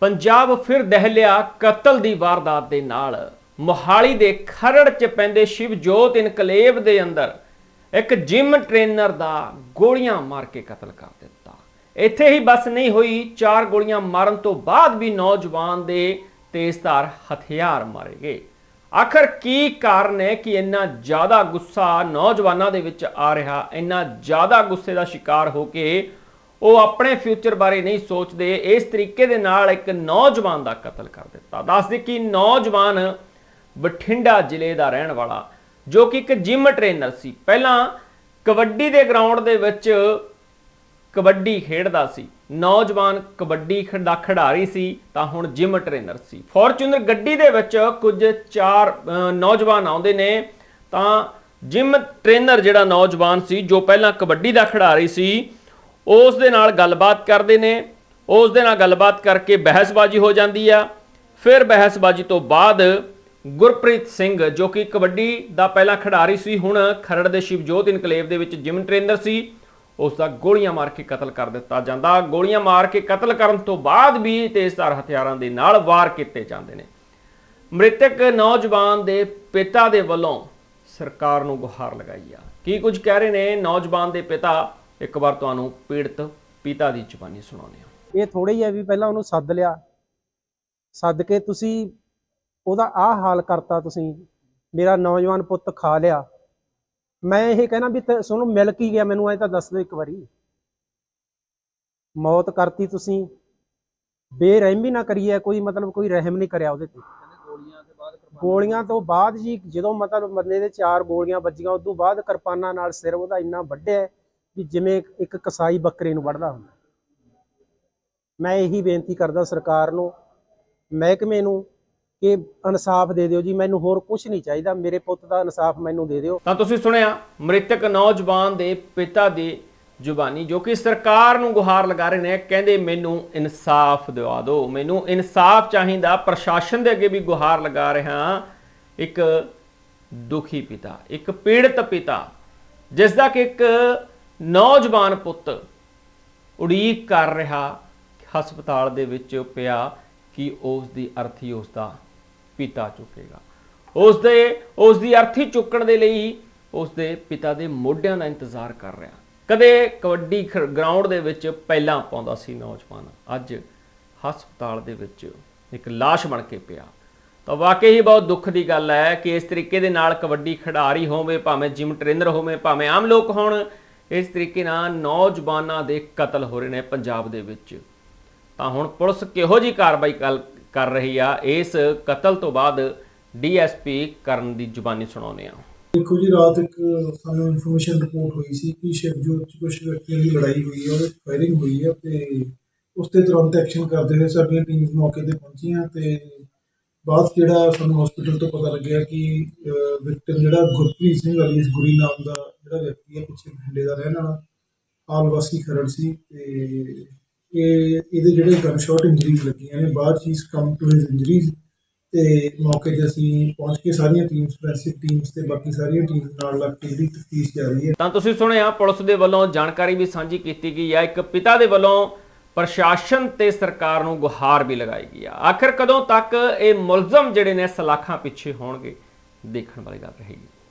ਪੰਜਾਬ ਫਿਰ ਦਹਿਲਿਆ ਕਤਲ ਦੀ ਵਾਰਦਾਤ ਦੇ ਨਾਲ। ਮੋਹਾਲੀ ਦੇ ਖਰੜ ਚ ਪੈਂਦੇ ਸ਼ਿਵਜੋਤ ਇਨਕਲੇਵ ਦੇ ਅੰਦਰ ਇੱਕ ਜਿਮ ਟ੍ਰੇਨਰ ਦਾ ਗੋਲੀਆਂ ਮਾਰ ਕੇ ਕਤਲ ਕਰ ਦਿੱਤਾ। ਇੱਥੇ ਹੀ ਬਸ ਨਹੀਂ ਹੋਈ, ਚਾਰ ਗੋਲੀਆਂ ਮਾਰਨ ਤੋਂ ਬਾਅਦ ਵੀ ਨੌਜਵਾਨ ਦੇ ਤੇਜ਼ਧਾਰ ਹਥਿਆਰ ਮਾਰੇ ਗਏ। ਆਖਰ ਕੀ ਕਾਰਨ ਹੈ ਕਿ ਇੰਨਾ ਜ਼ਿਆਦਾ ਗੁੱਸਾ ਨੌਜਵਾਨਾਂ ਦੇ ਵਿੱਚ ਆ ਰਿਹਾ? ਇੰਨਾ ਜ਼ਿਆਦਾ ਗੁੱਸੇ ਦਾ ਸ਼ਿਕਾਰ ਹੋ ਕੇ ਉਹ ਆਪਣੇ ਫਿਊਚਰ ਬਾਰੇ ਨਹੀਂ ਸੋਚਦੇ, ਇਸ ਤਰੀਕੇ ਦੇ ਨਾਲ ਇੱਕ ਨੌਜਵਾਨ ਦਾ ਕਤਲ ਕਰ ਦਿੱਤਾ। ਦੱਸਦੇ ਕਿ ਨੌਜਵਾਨ ਬਠਿੰਡਾ ਜ਼ਿਲ੍ਹੇ ਦਾ ਰਹਿਣ ਵਾਲਾ, ਜੋ ਕਿ ਇੱਕ ਜਿਮ ਟ੍ਰੇਨਰ ਸੀ। ਪਹਿਲਾਂ ਕਬੱਡੀ ਦੇ ਗਰਾਊਂਡ ਦੇ ਵਿੱਚ ਕਬੱਡੀ ਖੇਡਦਾ ਸੀ। ਨੌਜਵਾਨ ਕਬੱਡੀ ਦਾ ਖਿਡਾਰੀ ਸੀ, ਤਾਂ ਹੁਣ ਜਿਮ ਟ੍ਰੇਨਰ ਸੀ। ਫੋਰਚੂਨਰ ਗੱਡੀ ਦੇ ਵਿੱਚ ਕੁਝ ਚਾਰ ਨੌਜਵਾਨ ਆਉਂਦੇ ਨੇ, ਤਾਂ ਜਿਮ ਟ੍ਰੇਨਰ ਜਿਹੜਾ ਨੌਜਵਾਨ ਸੀ, ਜੋ ਪਹਿਲਾਂ ਕਬੱਡੀ ਦਾ ਖਿਡਾਰੀ ਸੀ ਉਸ ਦੇ ਨਾਲ ਗੱਲਬਾਤ ਕਰਦੇ ਨੇ, ਉਸ ਦੇ ਨਾਲ ਗੱਲਬਾਤ ਕਰਕੇ ਬਹਿਸਬਾਜ਼ੀ ਹੋ ਜਾਂਦੀ ਆ। ਫਿਰ ਬਹਿਸਬਾਜ਼ੀ ਤੋਂ ਬਾਅਦ ਗੁਰਪ੍ਰੀਤ ਸਿੰਘ, ਜੋ ਕਿ ਕਬੱਡੀ ਦਾ ਪਹਿਲਾ ਖਿਡਾਰੀ ਸੀ, ਹੁਣ ਖਰੜ ਦੇ ਸ਼ਿਵਜੋਤ ਇਨਕਲੇਵ ਦੇ ਵਿੱਚ ਜਿਮ ਟ੍ਰੇਨਰ ਸੀ, ਉਸ ਦਾ ਗੋਲੀਆਂ ਮਾਰ ਕੇ ਕਤਲ ਕਰ ਦਿੱਤਾ ਜਾਂਦਾ। ਗੋਲੀਆਂ ਮਾਰ ਕੇ ਕਤਲ ਕਰਨ ਤੋਂ ਬਾਅਦ ਵੀ ਤੇਜ਼ਧਾਰ ਹਥਿਆਰਾਂ ਦੇ ਨਾਲ ਵਾਰ ਕੀਤੇ ਜਾਂਦੇ ਨੇ। ਮ੍ਰਿਤਕ ਨੌਜਵਾਨ ਦੇ ਪਿਤਾ ਦੇ ਵੱਲੋਂ ਸਰਕਾਰ ਨੂੰ ਗੁਹਾਰ ਲਗਾਈ ਆ। ਕੀ ਕੁਝ ਕਹਿ ਰਹੇ ਨੇ? ਨੌਜਵਾਨ ਦੇ ਪਿਤਾ ਇੱਕ ਵਾਰ ਤੁਹਾਨੂੰ ਪੀੜਤ ਪਿਤਾ ਦੀ ਜ਼ੁਬਾਨੀ ਸੁਣਾਉਂਦੇ ਹਾਂ। ਇਹ ਥੋੜਾ ਹੀ ਹੈ ਵੀ ਪਹਿਲਾਂ ਉਹਨੂੰ ਸੱਦ ਲਿਆ। ਸੱਦ ਕੇ ਤੁਸੀਂ ਉਹਦਾ ਆਹ ਹਾਲ ਕਰਤਾ ਤੁਸੀਂ। ਮੇਰਾ ਨੌਜਵਾਨ ਪੁੱਤ ਖਾ ਲਿਆ। ਮੈਂ ਇਹ ਕਹਿਣਾ ਵੀ ਤੁਹਾਨੂੰ ਮਿਲ ਕੀ ਗਿਆ ਮੈਨੂੰ, ਐ ਤਾਂ ਦੱਸ ਦਿਓ ਇੱਕ ਵਾਰੀ। ਮੌਤ ਕਰਤੀ ਤੁਸੀਂ। ਬੇਰਹਿਮੀ ਨਾ ਕਰੀਏ, ਕੋਈ ਮਤਲਬ ਕੋਈ ਰਹਿਮ ਨਹੀਂ ਕਰਿਆ ਉਹਦੇ ਤੇ। ਗੋਲੀਆਂ ਤੋਂ ਬਾਅਦ ਜੀ, ਜਦੋਂ ਮਤਲਬ ਬੰਦੇ ਦੇ ਚਾਰ ਗੋਲੀਆਂ ਵੱਜੀਆਂ, ਉਸ ਤੋਂ ਬਾਅਦ ਕਿਰਪਾਨਾਂ ਨਾਲ ਸਿਰ ਉਹਦਾ ਇੰਨਾ ਵੱਢਿਆ। ਵੀ ਜਿਵੇਂ ਇੱਕ ਕਸਾਈ ਬੱਕਰੇ ਨੂੰ ਵੱਢਦਾ ਹੁੰਦਾ। ਮੈਂ ਇਹੀ ਬੇਨਤੀ ਕਰਦਾ ਸਰਕਾਰ ਨੂੰ, ਮਹਿਕਮੇ ਨੂੰ ਕਿ ਇਨਸਾਫ ਦੇ ਦਿਓ ਜੀ, ਮੈਨੂੰ ਹੋਰ ਕੁਝ ਨਹੀਂ ਚਾਹੀਦਾ, ਮੇਰੇ ਪੁੱਤ ਦਾ ਇਨਸਾਫ ਮੈਨੂੰ ਦੇ ਦਿਓ। ਤਾਂ ਤੁਸੀਂ ਸੁਣਿਆ, ਮ੍ਰਿਤਕ ਨੌਜਵਾਨ ਦੇ ਪਿਤਾ ਦੀ ਜ਼ੁਬਾਨੀ ਜੋ ਕਿ ਸਰਕਾਰ ਨੂੰ ਗੁਹਾਰ ਲਗਾ ਰਹੇ ਨੇ, ਕਹਿੰਦੇ ਮੈਨੂੰ ਇਨਸਾਫ ਦਿਵਾ ਦਿਓ, ਮੈਨੂੰ ਇਨਸਾਫ ਚਾਹੀਦਾ, ਪ੍ਰਸ਼ਾਸਨ ਦੇ ਅੱਗੇ ਵੀ ਗੁਹਾਰ ਲਗਾ ਰਿਹਾ ਇੱਕ ਦੁਖੀ ਪਿਤਾ, ਇੱਕ ਪੀੜਤ ਪਿਤਾ ਜਿਸ ਦਾ ਕਿ ਇੱਕ ਨੌਜਵਾਨ ਪੁੱਤ, ਉਡੀਕ ਕਰ ਰਿਹਾ ਹਸਪਤਾਲ ਦੇ ਵਿੱਚ ਪਿਆ ਕਿ ਉਸ ਦੀ ਅਰਥੀ ਉਸ ਦਾ ਪਿਤਾ ਚੁੱਕੇਗਾ। ਉਸ ਦੇ ਉਸ ਦੀ ਅਰਥੀ ਚੁੱਕਣ ਦੇ ਲਈ ਉਸ ਦੇ ਪਿਤਾ ਦੇ ਮੋਢਿਆਂ ਦਾ ਇੰਤਜ਼ਾਰ ਕਰ ਰਿਹਾ। ਕਦੇ ਕਬੱਡੀ ਗਰਾਊਂਡ ਦੇ ਵਿੱਚ ਪਹਿਲਾਂ ਪਾਉਂਦਾ ਸੀ ਨੌਜਵਾਨ, ਅੱਜ ਹਸਪਤਾਲ ਦੇ ਵਿੱਚ ਇੱਕ ਲਾਸ਼ ਬਣ ਕੇ ਪਿਆ। ਤਾਂ ਵਾਕਈ ਹੀ ਬਹੁਤ ਦੁੱਖ ਦੀ ਗੱਲ ਹੈ ਕਿ ਇਸ ਤਰੀਕੇ ਦੇ ਨਾਲ ਕਬੱਡੀ ਖਿਡਾਰੀ ਹੋਵੇ, ਭਾਵੇਂ ਜਿਮ ਟ੍ਰੇਨਰ ਹੋਵੇ, ਭਾਵੇਂ ਆਮ ਲੋਕ ਹੋਣ ਇਸ ਤਰੀਕੇ ਨਾਲ ਨੌਜਵਾਨਾਂ ਦੇ ਕਤਲ ਹੋ ਰਹੇ ਨੇ ਪੰਜਾਬ ਦੇ ਵਿੱਚ। ਤਾਂ ਹੁਣ ਪੁਲਿਸ ਕਿਹੋ ਜੀ ਕਾਰਵਾਈ ਕਲ- ਕਰ ਰਹੀ ਆ, ਇਸ ਕਤਲ ਤੋਂ ਬਾਅਦ ਡੀਐਸਪੀ ਕਰਨ ਦੀ ਜ਼ੁਬਾਨੀ ਸੁਣਾਉਂਦੇ ਆ ਦੇਖੋ ਜੀ, ਰਾਤ ਇੱਕ ਸਾਨੂੰ ਇਨਫੋਰਮੇਸ਼ਨ ਰਿਪੋਰਟ ਹੋਈ ਸੀ ਕਿ ਸ਼ਿਵਜੋਤ ਚ ਕੁਝ ਵਿਅਕਤੀਆਂ ਦੀ ਲੜਾਈ ਹੋਈ ਹੈ ਉਹਦੇ ਫਾਇਰਿੰਗ ਹੋਈ ਹੈ ਤੇ ਉਸ ਤੇ ਤੁਰੰਤ ਐਕਸ਼ਨ ਕਰਦੇ ਹੋਏ ਸਾਡੀਆਂ ਟੀਮਸ ਮੌਕੇ ਤੇ ਪਹੁੰਚੀਆਂ ਤੇ ਬਾਅਦ ਜਿਹੜਾ ਸਾਨੂੰ ਹਸਪੀਟਲ ਤੋਂ ਪਤਾ ਲੱਗਿਆ ਕਿ ਵਿਕਟਮ ਜਿਹੜਾ ਗੁਰਪ੍ਰੀਤ ਸਿੰਘ ਅਲੀਸ ਗੁਰੀ ਨਾਮ ਦਾ ਜਿਹੜਾ ਵਿਅਕਤੀ ਹੈ, ਪਿੱਛੇ ਬਠਿੰਡੇ ਦਾ ਰਹਿਣ ਵਾਲਾ, ਆਲ ਖਰੜ ਸੀ ਤੇ ਇਹ, ਇਹਦੇ ਜਿਹੜੇ ਗਨ ਸ਼ਾਟ ਇੰਜਰੀਜ਼ ਲੱਗੀਆਂ ਨੇ, ਬਾਅਦ 'ਚ ਕਮ ਟੂ ਹਿਸ ਇੰਜਰੀਜ਼ ਤੇ ਮੌਕੇ ਤੇ ਅਸੀਂ ਪਹੁੰਚ ਕੇ ਸਾਰੀਆਂ ਟੀਮਸ ਫੋਰੈਂਸਿਕ ਟੀਮਸ ਤੇ ਬਾਕੀ ਸਾਰੀਆਂ ਟੀਮਸ ਨਾਲ ਲੱਗ ਕੇ ਜਿਹੜੀ ਤਫਤੀਸ਼ ਜਾਰੀ ਹੈ। ਤਾਂ ਤੁਸੀਂ ਸੁਣਿਆ, ਪੁਲਿਸ ਦੇ ਵੱਲੋਂ ਜਾਣਕਾਰੀ ਵੀ ਸਾਂਝੀ ਕੀਤੀ ਗਈ ਹੈ। ਇੱਕ ਪਿਤਾ ਦੇ ਵੱਲੋਂ ਪ੍ਰਸ਼ਾਸਨ ਤੇ ਸਰਕਾਰ ਨੂੰ ਗੁਹਾਰ ਵੀ ਲਗਾਈ ਗਈ ਆ। ਆਖਿਰ ਕਦੋਂ ਤੱਕ ਇਹ ਮੁਲਜ਼ਮ ਜਿਹੜੇ ਨੇ ਸਲਾਖਾਂ ਪਿੱਛੇ ਹੋਣਗੇ, ਦੇਖਣ ਵਾਲੀ ਗੱਲ ਰਹੇਗੀ।